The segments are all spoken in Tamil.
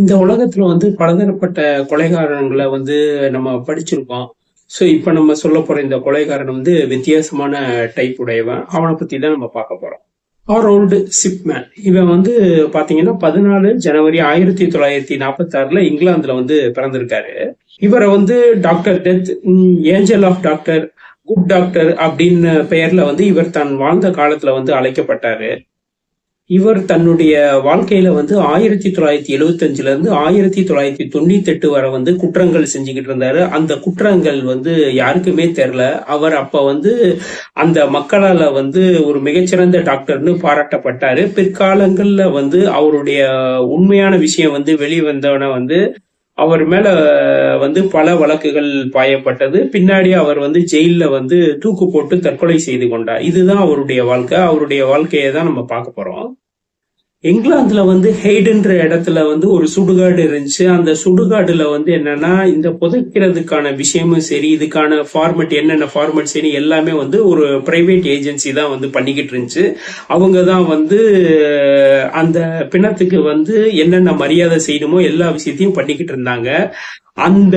இந்த உலகத்துல வந்து பலதரப்பட்ட கொலைகாரங்களை வந்து நம்ம படிச்சிருக்கோம். ஸோ இப்போ நம்ம சொல்ல போற இந்த கொலைகாரன் வந்து வித்தியாசமான டைப் உடையவன். அவனை பத்தி தான் நம்ம பார்க்க போறோம். ஓல்டு சிப்மேன் இவன் வந்து பாத்தீங்கன்னா பதினாலு ஜனவரி ஆயிரத்தி தொள்ளாயிரத்தி நாற்பத்தி ஆறுல இங்கிலாந்துல வந்து பிறந்திருக்காரு. இவரை வந்து doctor death angel of doctor good doctor அப்படின்னு பெயர்ல வந்து இவர் தன் வாழ்ந்த காலத்துல வந்து அழைக்கப்பட்டாரு. இவர் தன்னுடைய வாழ்க்கையில வந்து ஆயிரத்தி தொள்ளாயிரத்தி எழுவத்தஞ்சுல இருந்து ஆயிரத்தி தொள்ளாயிரத்தி தொண்ணூத்தி எட்டு வரை வந்து குற்றங்கள் செஞ்சுக்கிட்டு இருந்தாரு. அந்த குற்றங்கள் வந்து யாருக்குமே தெரில அவர் அப்ப வந்து அந்த மக்களால வந்து ஒரு மிகச்சிறந்த டாக்டர்னு பாராட்டப்பட்டாரு. பிற்காலங்கள்ல வந்து அவருடைய உண்மையான விஷயம் வந்து வெளிவந்தவன வந்து அவர் மேல வந்து பல வழக்குகள் பாயப்பட்டது. பின்னாடி அவர் வந்து ஜெயில வந்து தூக்கு போட்டு தற்கொலை செய்து கொண்டார். இதுதான் அவருடைய வாழ்க்கை. அவருடைய வாழ்க்கையை தான் நம்ம பார்க்க போறோம். இங்கிலாந்துல வந்து ஹெய்டுன்ற இடத்துல வந்து ஒரு சுடுகாடு இருந்துச்சு. அந்த சுடுகாடுல வந்து என்னன்னா இந்த புதைக்கிறதுக்கான விஷயமும் சரி இதுக்கான ஃபார்மெட் என்னென்ன ஃபார்மெட் சரி எல்லாமே வந்து ஒரு பிரைவேட் ஏஜென்சி தான் வந்து பண்ணிக்கிட்டு இருந்துச்சு. அவங்க தான் வந்து அந்த பிணத்துக்கு வந்து என்னென்ன மரியாதை செய்யணுமோ எல்லா விஷயத்தையும் பண்ணிக்கிட்டு இருந்தாங்க. அந்த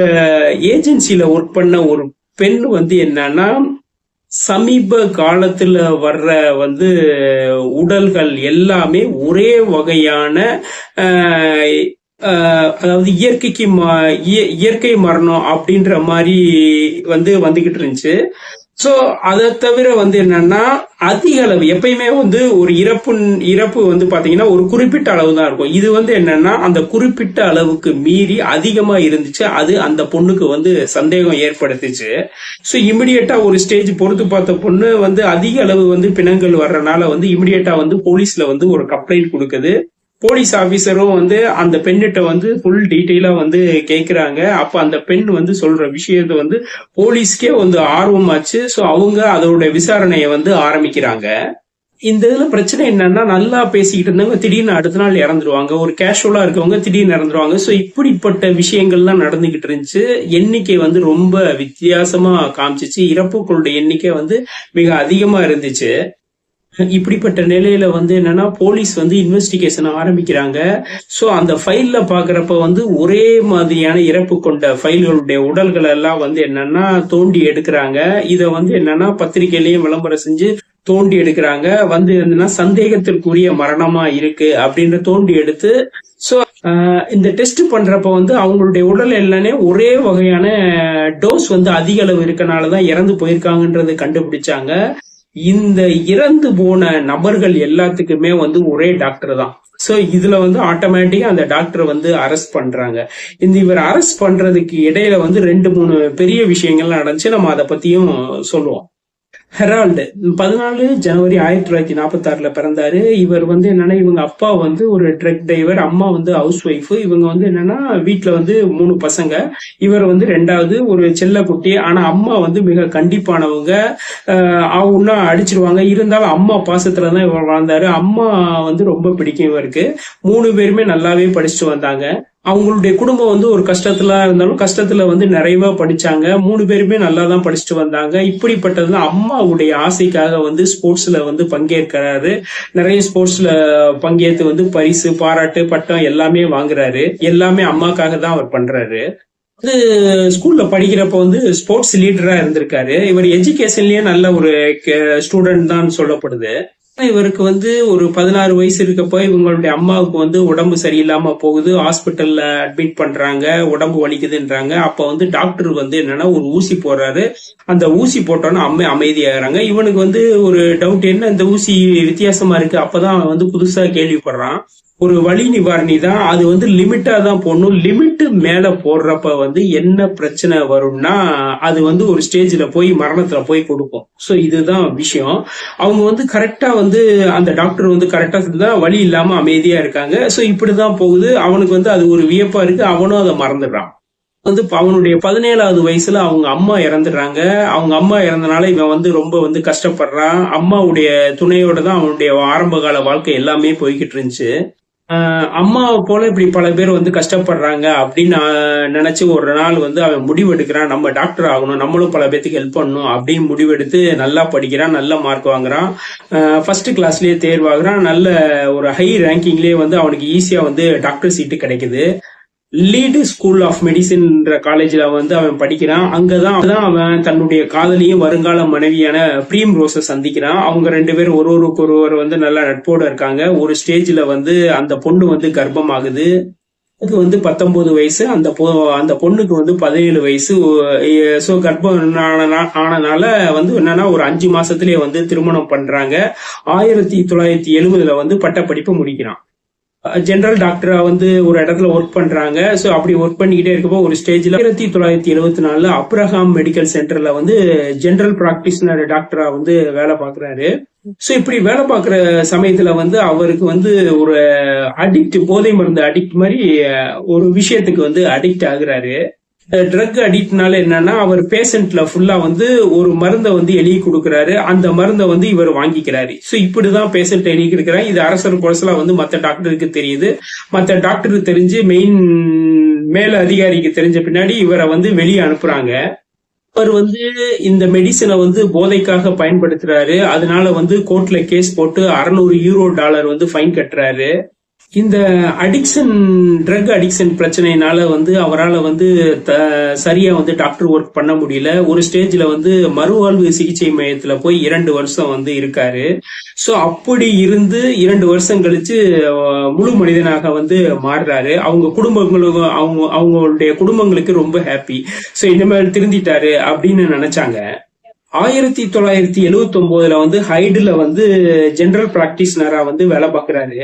ஏஜென்சியில ஒர்க் பண்ண ஒரு பெண் வந்து என்னன்னா சமீப காலத்துல வர்ற வந்து உடல்கள் எல்லாமே ஒரே வகையான ஆஹ், ஆஹ், அதாவது இயற்கைக்கு ம- இய- இயற்கை மரணம் அப்படின்ற மாதிரி வந்து வந்துகிட்டு இருந்துச்சு. ஸோ அதை தவிர வந்து என்னன்னா அதிக அளவு எப்பயுமே வந்து ஒரு இறப்பு இறப்பு வந்து பாத்தீங்கன்னா ஒரு குறிப்பிட்ட அளவு தான் இருக்கும். இது வந்து என்னன்னா அந்த குறிப்பிட்ட அளவுக்கு மீறி அதிகமா இருந்துச்சு. அது அந்த பொண்ணுக்கு வந்து சந்தேகம் ஏற்படுத்துச்சு. ஸோ இமிடியட்டாக ஒரு ஸ்டேஜ் பொறுத்து பார்த்த பொண்ணு வந்து அதிக அளவு வந்து பிணங்கள் வர்றனால வந்து இமிடியட்டாக வந்து போலீஸ்ல வந்து ஒரு கம்ப்ளைண்ட் கொடுக்குது. போலீஸ் ஆபீசரும் வந்து அந்த பெண்ணிட்ட வந்து ஃபுல் டீட்டெயிலா வந்து கேட்குறாங்க அப்ப அந்த பெண் வந்து சொல்ற விஷயத்தை வந்து போலீஸ்க்கே வந்து ஆர்வமாச்சு. ஸோ அவங்க அதோட விசாரணையை வந்து ஆரம்பிக்கிறாங்க. இந்த இதுல பிரச்சனை என்னன்னா நல்லா பேசிக்கிட்டு இருந்தவங்க திடீர்னு அடுத்த நாள் இறந்துருவாங்க. ஒரு கேஷுவலா இருக்கவங்க திடீர்னு இறந்துருவாங்க. ஸோ இப்படிப்பட்ட விஷயங்கள்லாம் நடந்துகிட்டு இருந்துச்சு. எண்ணிக்கை வந்து ரொம்ப வித்தியாசமா காமிச்சிச்சு. இறப்புகளுடைய எண்ணிக்கை வந்து மிக அதிகமா இருந்துச்சு. இப்படிப்பட்ட நிலையில வந்து என்னன்னா போலீஸ் வந்து இன்வெஸ்டிகேஷன் ஆரம்பிக்கிறாங்க. சோ அந்த ஃபைல்ல பாக்குறப்ப வந்து ஒரே மாதிரியான இறப்பு கொண்ட ஃபைல்களுடைய உடல்கள் எல்லாம் வந்து என்னன்னா தோண்டி எடுக்கிறாங்க. இத வந்து என்னன்னா பத்திரிகையிலயும் விளம்பரம் செஞ்சு தோண்டி எடுக்கிறாங்க. வந்து என்னன்னா சந்தேகத்திற்குரிய மரணமா இருக்கு அப்படின்னு தோண்டி எடுத்து சோ இந்த டெஸ்ட் பண்றப்ப வந்து அவங்களுடைய உடல் எல்லாமே ஒரே வகையான டோஸ் வந்து அதிக அளவு இருக்கனாலதான் இறந்து போயிருக்காங்கன்றது கண்டுபிடிச்சாங்க. இந்த இறந்து போன நபர்கள் எல்லாத்துக்குமே வந்து ஒரே டாக்டர் தான். சோ இதுல வந்து ஆட்டோமேட்டிக்கா அந்த டாக்டர் வந்து அரெஸ்ட் பண்றாங்க. இந்த இவர் அரெஸ்ட் பண்றதுக்கு இடையில வந்து ரெண்டு மூணு பெரிய விஷயங்கள்லாம் நடந்துச்சு. நம்ம அதை பத்தியும் சொல்லுவோம். ஹெரால்டு. பதினாலு ஜனவரி ஆயிரத்தி தொள்ளாயிரத்தி நாற்பத்தி ஆறுல பிறந்தாரு. இவர் வந்து என்னன்னா இவங்க அப்பா வந்து ஒரு ட்ரக் டிரைவர் அம்மா வந்து ஹவுஸ் ஒய்ஃப் இவங்க வந்து என்னன்னா வீட்டில் வந்து மூணு பசங்க. இவர் வந்து ரெண்டாவது ஒரு செல்ல குட்டி. ஆனா அம்மா வந்து மிக கண்டிப்பானவங்க. ஆஹ் அவங்கன்னா அடிச்சிருவாங்க. இருந்தாலும் அம்மா பாசத்துல தான் இவர் வாழ்ந்தாரு. அம்மா வந்து ரொம்ப பிடிக்கும் இவருக்கு. மூணு பேருமே நல்லாவே படிச்சுட்டு வந்தாங்க. அவங்களுடைய குடும்பம் வந்து ஒரு கஷ்டத்துல இருந்தாலும் கஷ்டத்துல வந்து நிறைவா படிச்சாங்க. மூணு பேருமே நல்லா தான் படிச்சுட்டு வந்தாங்க. இப்படிப்பட்டதுல அம்மாவுடைய ஆசைக்காக வந்து ஸ்போர்ட்ஸ்ல வந்து பங்கேற்கிறாரு. நிறைய ஸ்போர்ட்ஸ்ல பங்கேற்று வந்து பரிசு பாராட்டு பட்டம் எல்லாமே வாங்குறாரு. எல்லாமே அம்மாக்காக தான் அவர் பண்றாரு. வந்து ஸ்கூல்ல படிக்கிறப்ப வந்து ஸ்போர்ட்ஸ் லீடரா இருந்திருக்காரு. இவர் எஜுகேஷன்லயே நல்ல ஒரு ஸ்டூடெண்ட் தான் சொல்லப்படுது. இவருக்கு வந்து ஒரு பதினாறு வயசு இருக்கப்போ இவங்களுடைய அம்மாவுக்கு வந்து உடம்பு சரியில்லாம போகுது ஹாஸ்பிட்டல்ல அட்மிட் பண்றாங்க உடம்பு வலிக்குதுன்றாங்க. அப்ப வந்து டாக்டர் வந்து என்னன்னா ஒரு ஊசி போடுறாரு. அந்த ஊசி போட்டோன்னா அம்மை அமைதியாகிறாங்க. இவனுக்கு வந்து ஒரு டவுட் என்ன இந்த ஊசி வித்தியாசமா இருக்கு? அப்பதான் அவன் வந்து புதுசா கேள்விப்படுறான். ஒரு வழி நிவாரணி தான். அது வந்து லிமிட்டா தான் போடணும். லிமிட்டு மேல போடுறப்ப வந்து என்ன பிரச்சனை வரும்னா அது வந்து ஒரு ஸ்டேஜ்ல போய் மரணத்துல போய் கொடுக்கும். ஸோ இதுதான் விஷயம். அவங்க வந்து கரெக்டா வந்து வந்து அந்த டாக்டர் வந்து கரெக்டாக தான் வழி இல்லாமல் அமைதியாக இருக்காங்க. ஸோ இப்படி தான் போகுது. அவனுக்கு வந்து அது ஒரு வியப்பாக இருக்கு. அவனும் அதை மறந்துடுறான். வந்து அவனுடைய பதினேழாவது வயசுல அவங்க அம்மா இறந்துடுறாங்க. அவங்க அம்மா இறந்தனால இவன் வந்து ரொம்ப வந்து கஷ்டப்படுறான். அம்மாவுடைய துணையோட தான் அவனுடைய ஆரம்ப கால வாழ்க்கை எல்லாமே போய்கிட்டு இருந்துச்சு. அம்மாவை போல இப்படி பல பேர் வந்து கஷ்டப்படுறாங்க அப்படின்னு நினைச்சு ஒரு நாள் வந்து அவன் முடிவெடுக்கிறான். நம்ம டாக்டர் ஆகணும் நம்மளும் பல பேத்துக்கு ஹெல்ப் பண்ணணும் அப்படின்னு முடிவெடுத்து நல்லா படிக்கிறான் நல்ல மார்க் வாங்குறான். ஃபர்ஸ்ட் கிளாஸ்லயே தேர்வாகிறான். நல்ல ஒரு ஹை ரேங்கிங்லயே வந்து அவனுக்கு ஈஸியா வந்து டாக்டர் சீட்டு கிடைக்குது. லீடு ஸ்கூல் ஆஃப் மெடிசின்ன்ற காலேஜில் வந்து அவன் படிக்கிறான். அங்கதான் அதான் அவன் தன்னுடைய காதலியும் வருங்கால மனைவியான பிரீம் ரோஸை சந்திக்கிறான். அவங்க ரெண்டு பேரும் ஒரு ஒருக்கு ஒருவர் வந்து நல்லா நட்போட இருக்காங்க. ஒரு ஸ்டேஜில் வந்து அந்த பொண்ணு வந்து கர்ப்பமாகுது. அதுக்கு வந்து பத்தொன்பது வயசு. அந்த பொ அந்த பொண்ணுக்கு வந்து பதினேழு வயசு. ஸோ கர்ப்பம் ஆனனால வந்து என்னன்னா ஒரு அஞ்சு மாசத்துலேயே வந்து திருமணம் பண்றாங்க. ஆயிரத்தி தொள்ளாயிரத்தி எழுபதுல வந்து பட்டப்படிப்பு முடிக்கிறான். ஜென்ரல் டாக்டரா வந்து ஒரு இடத்துல ஒர்க் பண்றாங்க. ஸோ அப்படி ஒர்க் பண்ணிக்கிட்டே இருக்கப்போ ஒரு ஸ்டேஜ்ல ஆயிரத்தி தொள்ளாயிரத்தி எழுபத்தி நாலுல அப்ரஹாம் மெடிக்கல் சென்டர்ல வந்து ஜென்ரல் பிராக்டிஷனர் டாக்டரா வந்து வேலை பார்க்கறாரு. ஸோ இப்படி வேலை பார்க்குற சமயத்துல வந்து அவருக்கு வந்து ஒரு அடிக்ட் போதை மருந்து அடிக்ட் மாதிரி ஒரு விஷயத்துக்கு வந்து அடிக்ட் ஆகுறாரு. ட்ரக் அடிக்ட்னால என்னன்னா அவர் பேஷண்ட்ல ஃபுல்லா வந்து ஒரு மருந்தை வந்து எழுதி கொடுக்கறாரு. அந்த மருந்தை வந்து இவர் வாங்கிக்கிறாரு. ஸோ இப்படிதான் பேஷண்ட் எழுதி கொடுக்கிறார் இது அரசர் பொருசலா வந்து மற்ற டாக்டருக்கு தெரியுது. மற்ற டாக்டருக்கு தெரிஞ்சு மெயின் மேல அதிகாரிக்கு தெரிஞ்ச பின்னாடி இவரை வந்து வெளியே அனுப்புறாங்க. அவர் வந்து இந்த மெடிசனை வந்து போதைக்காக பயன்படுத்துறாரு. அதனால வந்து கோர்ட்ல கேஸ் போட்டு அறுநூறு யூரோ டாலர் வந்து ஃபைன் கட்டுறாரு. இந்த அடிக்ஷன் ட்ரக் அடிக்ஷன் பிரச்சனையினால வந்து அவரால் வந்து த- சரியாக வந்து டாக்டர் ஒர்க் பண்ண முடியல. ஒரு ஸ்டேஜில் வந்து மறுவாழ்வு சிகிச்சை மையத்தில் போய் இரண்டு வருஷம் வந்து இருக்காரு. ஸோ அப்படி இருந்து இரண்டு வருஷம் கழிச்சு முழு மனிதனாக வந்து மாறுறாரு. அவங்க குடும்பங்களுக்கு அவங்க அவங்களுடைய குடும்பங்களுக்கு ரொம்ப ஹாப்பி ஸோ இனிமேல் திருந்திட்டாரு அப்படின்னு நினைச்சாங்க. ஆயிரத்தி தொள்ளாயிரத்தி எழுவத்தி ஒன்பதுல வந்து ஹைடுல வந்து ஜென்ரல் பிராக்டிஷனரா வந்து வேலை பார்க்குறாரு.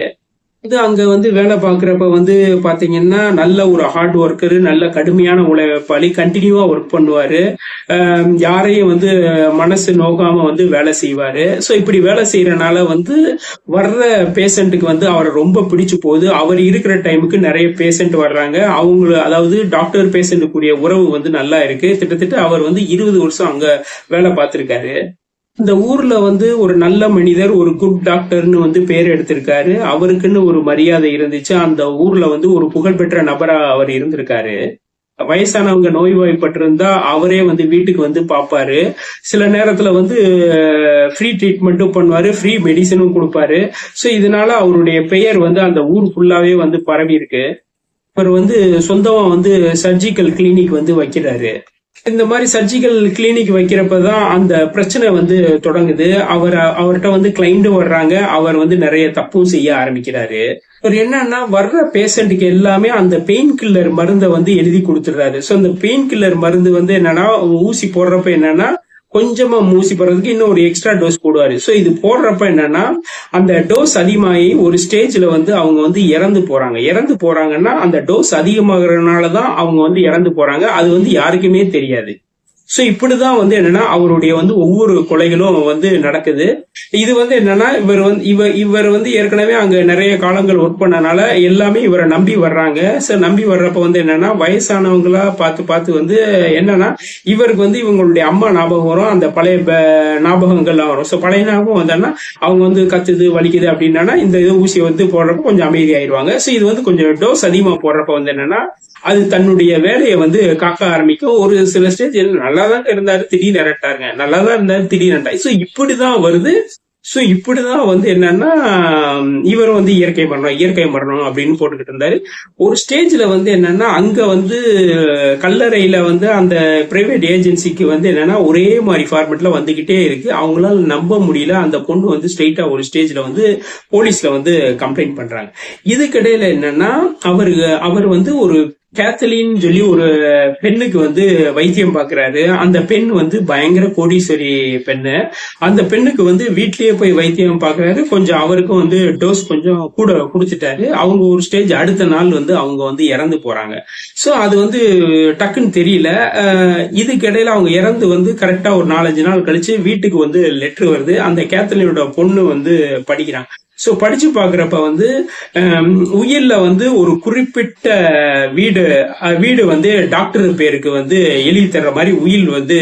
இது அங்க வந்து வேலை பார்க்குறப்ப வந்து பாத்தீங்கன்னா நல்ல ஒரு ஹார்ட் ஒர்க்கர் நல்ல கடுமையான உழைப்பாளி கண்டினியூவா ஒர்க் பண்ணுவாரு. யாரையும் வந்து மனசு நோக்காம வந்து வேலை செய்வாரு. ஸோ இப்படி வேலை செய்யறனால வந்து வர்ற பேஷண்ட்டுக்கு வந்து அவரை ரொம்ப பிடிச்சு போகுது. அவர் இருக்கிற டைமுக்கு நிறைய பேஷண்ட் வர்றாங்க. அவங்க அதாவது டாக்டர் பேஷண்ட்டுக்குரிய உறவு வந்து நல்லா இருக்கு. கிட்டத்தட்ட அவர் வந்து இருபது வருஷம் அங்க வேலை பார்த்திருக்காரு. இந்த ஊர்ல வந்து ஒரு நல்ல மனிதர் ஒரு குட் டாக்டர்னு வந்து பேர் எடுத்திருக்காரு. அவருக்குன்னு ஒரு மரியாதை இருந்துச்சு. அந்த ஊர்ல வந்து ஒரு புகழ்பெற்ற நபரா அவர் இருந்திருக்காரு. வயசானவங்க நோய்வாய்ப்பட்டிருந்தா அவரே வந்து வீட்டுக்கு வந்து பார்ப்பாரு சில நேரத்துல வந்து ஃப்ரீ ட்ரீட்மெண்ட்டும் பண்ணுவாரு ஃப்ரீ மெடிசனும் கொடுப்பாரு. ஸோ இதனால அவருடைய பெயர் வந்து அந்த ஊர் ஃபுல்லாவே வந்து பரவி இருக்கு அவர் வந்து சொந்தமா வந்து சர்ஜிக்கல் கிளினிக் வந்து வைக்கிறாரு. இந்த மாதிரி சர்ஜிக்கல் கிளினிக் வைக்கிறப்ப தான் அந்த பிரச்சனை வந்து தொடங்குது. அவர் அவர்கிட்ட வந்து கிளைண்ட் வர்றாங்க. அவர் வந்து நிறைய தப்பும் செய்ய ஆரம்பிக்கிறாரு. அவர் என்னன்னா வர்ற பேஷண்ட்டுக்கு எல்லாமே அந்த பெயின் கில்லர் மருந்தை வந்து எழுதி கொடுத்துடுறாரு. ஸோ அந்த பெயின் கில்லர் மருந்து வந்து என்னன்னா ஊசி போடுறப்ப என்னன்னா கொஞ்சமா மூசி போடுறதுக்கு இன்னும் ஒரு எக்ஸ்ட்ரா டோஸ் போடுவாரு. ஸோ இது போடுறப்ப என்னன்னா அந்த டோஸ் அதிகமாகி ஒரு ஸ்டேஜ்ல வந்து அவங்க வந்து இறந்து போறாங்க. இறந்து போறாங்கன்னா அந்த டோஸ் அதிகமாகறதுனால தான் அவங்க வந்து இறந்து போறாங்க. அது வந்து யாருக்குமே தெரியாது. ஸோ இப்படிதான் வந்து என்னன்னா அவருடைய வந்து ஒவ்வொரு கொலைகளும் வந்து நடக்குது. இது வந்து என்னன்னா இவர் வந்து இவர் இவர் வந்து ஏற்கனவே அங்க நிறைய காலங்கள் ஒர்க் பண்ணனால எல்லாமே இவரை நம்பி வர்றாங்க. ஸோ நம்பி வர்றப்ப வந்து என்னன்னா வயசானவங்களா பார்த்து பார்த்து வந்து என்னன்னா இவருக்கு வந்து இவங்களுடைய அம்மா ஞாபகம் வரும் அந்த பழைய ப- ஞாபகங்கள்லாம் வரும். ஸோ பழைய ஞாபகம் வந்தோன்னா அவங்க வந்து கத்துது வலிக்குது அப்படின்னா இந்த இது ஊசியை வந்து போடுறப்ப கொஞ்சம் அமைதியாயிருவாங்க ஸோ இது வந்து கொஞ்சம் டோஸ் அதிகமா போடுறப்ப வந்து என்னன்னா அது தன்னுடைய வேலையை வந்து காக்க ஆரம்பிக்கும். ஒரு சில ஸ்டேஜ் நல்லா தான் இருந்தாரு திடீர்னு இறட்டாருங்க நல்லா தான் இருந்தாரு திடீர்னு இறட்டாரு ஸோ இப்படிதான் வருது. ஸோ இப்படிதான் வந்து என்னன்னா இவர் வந்து இயற்கை மரணம் இயற்கை மரணம் அப்படின்னு போட்டுக்கிட்டு இருந்தாரு. ஒரு ஸ்டேஜ்ல வந்து என்னன்னா அங்க வந்து கல்லறையில வந்து அந்த பிரைவேட் ஏஜென்சிக்கு வந்து என்னன்னா ஒரே மாதிரி ஃபார்மெட்ல வந்துகிட்டே இருக்கு. அவங்களால நம்ப முடியல. அந்த பொண்ணு வந்து ஸ்ட்ரெயிட்டா ஒரு ஸ்டேஜ்ல வந்து போலீஸ்ல வந்து கம்ப்ளைண்ட் பண்றாங்க. இதுக்கிடையில என்னன்னா அவர் அவர் வந்து ஒரு கேத்தலின்னு சொல்லி ஒரு பெண்ணுக்கு வந்து வைத்தியம் பாக்குறாரு. அந்த பெண் வந்து பயங்கர கோடீஸ்வரி பெண்ணு. அந்த பெண்ணுக்கு வந்து வீட்லயே போய் வைத்தியம் பாக்குறாரு. கொஞ்சம் அவருக்கும் வந்து டோஸ் கொஞ்சம் கூட குடிச்சிட்டாரு அவங்க ஒரு ஸ்டேஜ் அடுத்த நாள் வந்து அவங்க வந்து இறந்து போறாங்க. ஸோ அது வந்து டக்குன்னு தெரியல. இதுக்கிடையில இதுக்கு இடையில அவங்க இறந்து வந்து கரெக்டா ஒரு நாலஞ்சு நாள் கழிச்சு வீட்டுக்கு வந்து லெட்டர் வருது. அந்த கேத்தலினோட பொண்ணு வந்து படிக்கிறாங்க. ஸோ படிச்சு பார்க்குறப்ப வந்து um, உயிரில் வந்து ஒரு குறிப்பிட்ட வீடு வீடு வந்து டாக்டர் பேருக்கு வந்து எழுதி தர்ற மாதிரி உயில் வந்து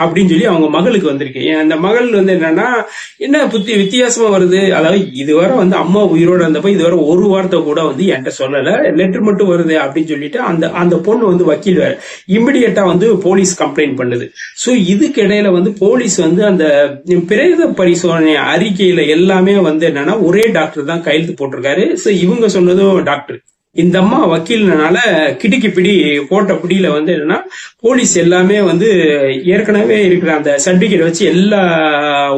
அப்படின்னு சொல்லி அவங்க மகளுக்கு வந்திருக்கு. அந்த மகள் வந்து என்னன்னா என்ன புத்தி வித்தியாசமா வருது? அதாவது இதுவரை வந்து அம்மா உயிரோட இருந்தப்ப இதுவரை ஒரு வார்த்தை கூட வந்து என்கிட்ட சொல்லலை. லெட்டர் மட்டும் வருது அப்படின்னு சொல்லிட்டு அந்த அந்த பொண்ணு வந்து வக்கீல் வேற. இமிடியட்டா வந்து போலீஸ் கம்ப்ளைண்ட் பண்ணுது. ஸோ இதுக்கிடையில வந்து போலீஸ் வந்து அந்த பிரேத பரிசோதனை அறிக்கையில எல்லாமே வந்து என்னன்னா ஒரே டாக்டர் தான் கையெழுத்து போட்டிருக்காரு. ஸோ இவங்க சொன்னதும் டாக்டர் இந்த அம்மா வக்கீல்னால கிடுக்கி பிடி போட்ட பிடியில வந்து என்னன்னா போலீஸ் எல்லாமே வந்து ஏற்கனவே இருக்கிற அந்த சர்டிபிகேட் வச்சு எல்லா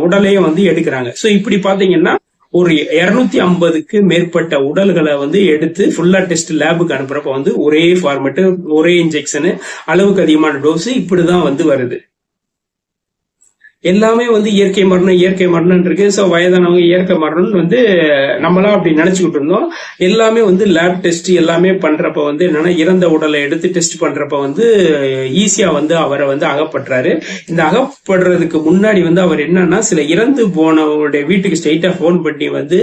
உடலையும் வந்து எடுக்கிறாங்க. ஸோ இப்படி பாத்தீங்கன்னா ஒரு இருநூத்தி ஐம்பதுக்கு மேற்பட்ட உடல்களை வந்து எடுத்து ஃபுல்லா டெஸ்ட் லேபுக்கு அனுப்புறப்ப வந்து ஒரே ஃபார்மெட்டு ஒரே இன்ஜெக்ஷனு அளவுக்கு அதிகமான டோஸ் இப்படிதான் வந்து வருது. எல்லாமே வந்து இயற்கை மரணம் இயற்கை மரணம் இருக்கு ஸோ வயதானவங்க இயற்கை மரணம் வந்து நம்மளாம் அப்படி நினைச்சுக்கிட்டு இருந்தோம். எல்லாமே வந்து லேப் டெஸ்ட் எல்லாமே பண்றப்ப வந்து என்னன்னா இறந்த உடலை எடுத்து டெஸ்ட் பண்றப்ப வந்து ஈஸியா வந்து அவரை வந்து அகப்படுறாரு இந்த அகப்படுறதுக்கு முன்னாடி வந்து அவர் என்னன்னா சில இறந்து போனவங்களுடைய வீட்டுக்கு ஸ்ட்ரைட்டா ஃபோன் பண்ணி வந்து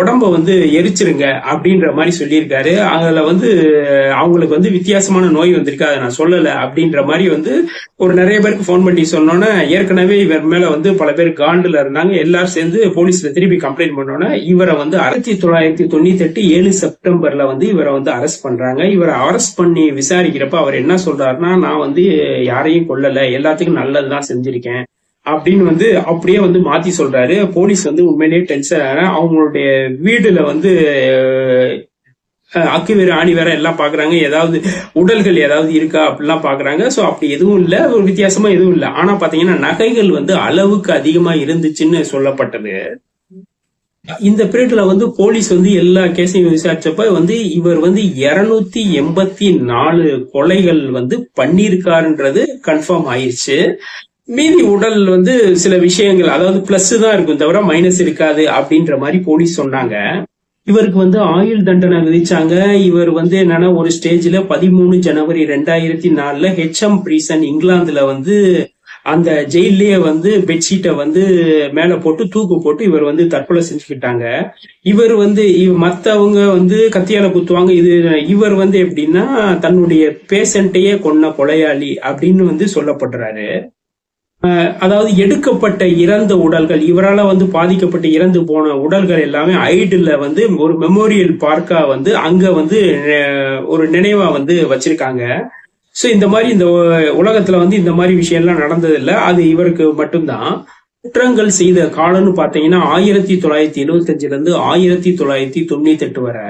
உடம்ப வந்து எரிச்சிருங்க அப்படின்ற மாதிரி சொல்லியிருக்காரு. அதுல வந்து அவங்களுக்கு வந்து வித்தியாசமான நோய் வந்திருக்கு. அதை நான் சொல்லலை அப்படின்ற மாதிரி வந்து ஒரு நிறைய பேருக்கு ஃபோன் பண்ணி சொன்னோன்னே ஏற்கனவே இவர் மேல வந்து பல பேர் காண்டுல இருந்தாங்க. எல்லாரும் சேர்ந்து போலீஸ்ல திருப்பி கம்ப்ளைண்ட் பண்ணோன்னா இவரை வந்து ஆயிரத்தி தொள்ளாயிரத்தி தொண்ணூத்தி எட்டு ஏழு செப்டம்பர்ல வந்து இவரை வந்து அரெஸ்ட் பண்றாங்க. இவரை அரெஸ்ட் பண்ணி விசாரிக்கிறப்ப அவர் என்ன சொல்றாருன்னா நான் வந்து யாரையும் கொல்லல. எல்லாத்துக்கும் நல்லதுதான் செஞ்சிருக்கேன். அப்படின்னு வந்து அப்படியே வந்து மாத்தி சொல்றாரு. போலீஸ் வந்து உண்மையிலேயே டென்ஷன் அவங்களுடைய வீடுல வந்து அக்கு வேறு ஆணி வேற எல்லாம் பாக்குறாங்க ஏதாவது உடல்கள் ஏதாவது இருக்கா அப்படிலாம் பாக்குறாங்க சோ அப்படி எதுவும் இல்ல. ஒரு வித்தியாசமா எதுவும் இல்ல. ஆனா பாத்தீங்கன்னா நகைகள் வந்து அளவுக்கு அதிகமா இருந்துச்சுன்னு சொல்லப்பட்டது. இந்த பீரியட்ல வந்து போலீஸ் வந்து எல்லா கேஸையும் விசாரிச்சப்ப வந்து இவர் வந்து இருநூத்தி எண்பத்தி நாலு கொலைகள் வந்து பண்ணியிருக்காருன்றது கன்ஃபார்ம் ஆயிடுச்சு மீதி உடல் வந்து சில விஷயங்கள் அதாவது பிளஸ் தான் இருக்கும் தவிர மைனஸ் இருக்காது அப்படின்ற மாதிரி போலீஸ் சொன்னாங்க. இவருக்கு வந்து ஆயுள் தண்டனை விதிச்சாங்க. இவர் வந்து என்னன்னா ஒரு ஸ்டேஜ்ல பதிமூணு ஜனவரி ரெண்டாயிரத்தி நாலுல ஹெச்எம் பிரீசன் இங்கிலாந்துல வந்து அந்த ஜெயிலே வந்து பெட்ஷீட்டை வந்து மேல போட்டு தூக்கு போட்டு இவர் வந்து தற்கொலை செஞ்சுக்கிட்டாங்க. இவர் வந்து மத்தவங்க வந்து கத்தியால குத்துவாங்க. இது இவர் வந்து எப்படின்னா தன்னுடைய பேஷண்ட்டையே கொன்ன கொலையாளி அப்படின்னு வந்து சொல்லப்படுறாரு. அதாவது எடுக்கப்பட்ட இறந்த உடல்கள் இவரால வந்து பாதிக்கப்பட்டு இறந்து போன உடல்கள் எல்லாமே ஐடில் வந்து ஒரு மெமோரியல் பார்க்கா வந்து அங்க வந்து ஒரு நினைவா வந்து வச்சிருக்காங்க. ஸோ இந்த மாதிரி இந்த உலகத்தில் உலகத்துல வந்து இந்த மாதிரி விஷயம் எல்லாம் நடந்தது அது இவருக்கு மட்டும்தான். குற்றங்கள் செய்த காலம்னு பார்த்தீங்கன்னா ஆயிரத்தி தொள்ளாயிரத்தி எழுபத்தஞ்சிலருந்து ஆயிரத்தி தொள்ளாயிரத்தி தொண்ணூத்தி எட்டு வரை